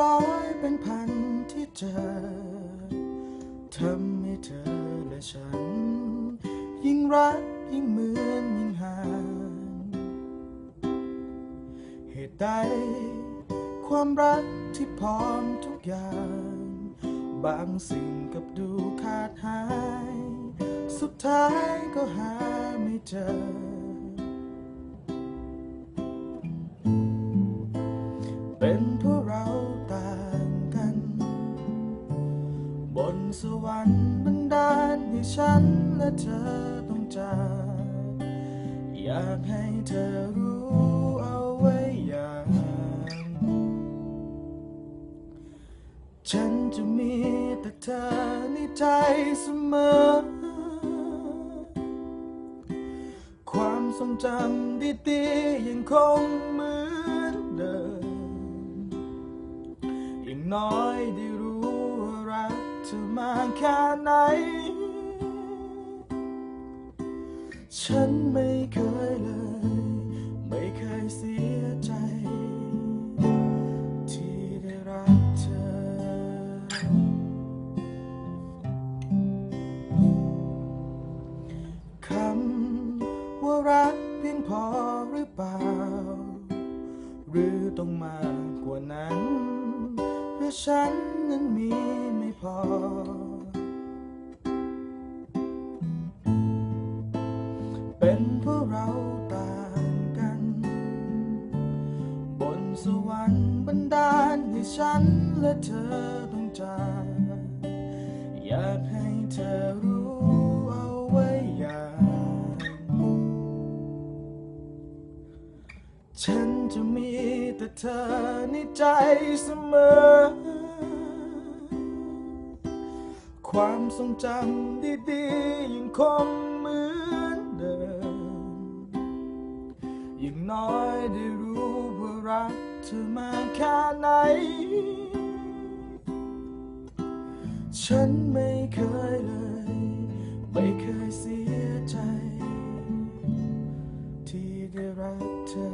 ร้อยเป็นพันที่เจอทำให้เธอและฉัน ยิ่งรักยิ่งเหมือนยิ่งห่างเหตุใด ความรักที่พร้อมทุกอย่าง บางสิ่งกับดูขาดหาย สุดท้ายก็หาไม่เจอเป็นเบนสวรรค์บันดาลให้ฉันและเธอต้องจากอยากให้เธอรู้เอาไว้อย่างฉันจะมีแต่เธอในใจเสมอ ความทรงจำดีๆยังคงเหมือนเดิมอย่างน้อยได้ รักเธอมากแค่ไหน ฉันไม่เคยเลย ไม่เคยเสียใจ ที่ได้รักเธอ คำว่ารักเพียงพอหรือเปล่า หรือต้องมากกว่านั้น หรือฉันนั้นมี เป็นเพราะเราต่างกัน บนสวรรค์บันดาลให้ฉันและเธอต้องจากอยากให้เธอรู้เอาไว้อย่างฉันจะมีแต่เธอในใจเสมอ ความทรงจำดีๆยังคงเหมือน อย่างน้อยได้รู้ว่ารักเธอมาแค่ไหน ฉันไม่เคยเลย ไม่เคยเสียใจ ที่ได้รักเธอ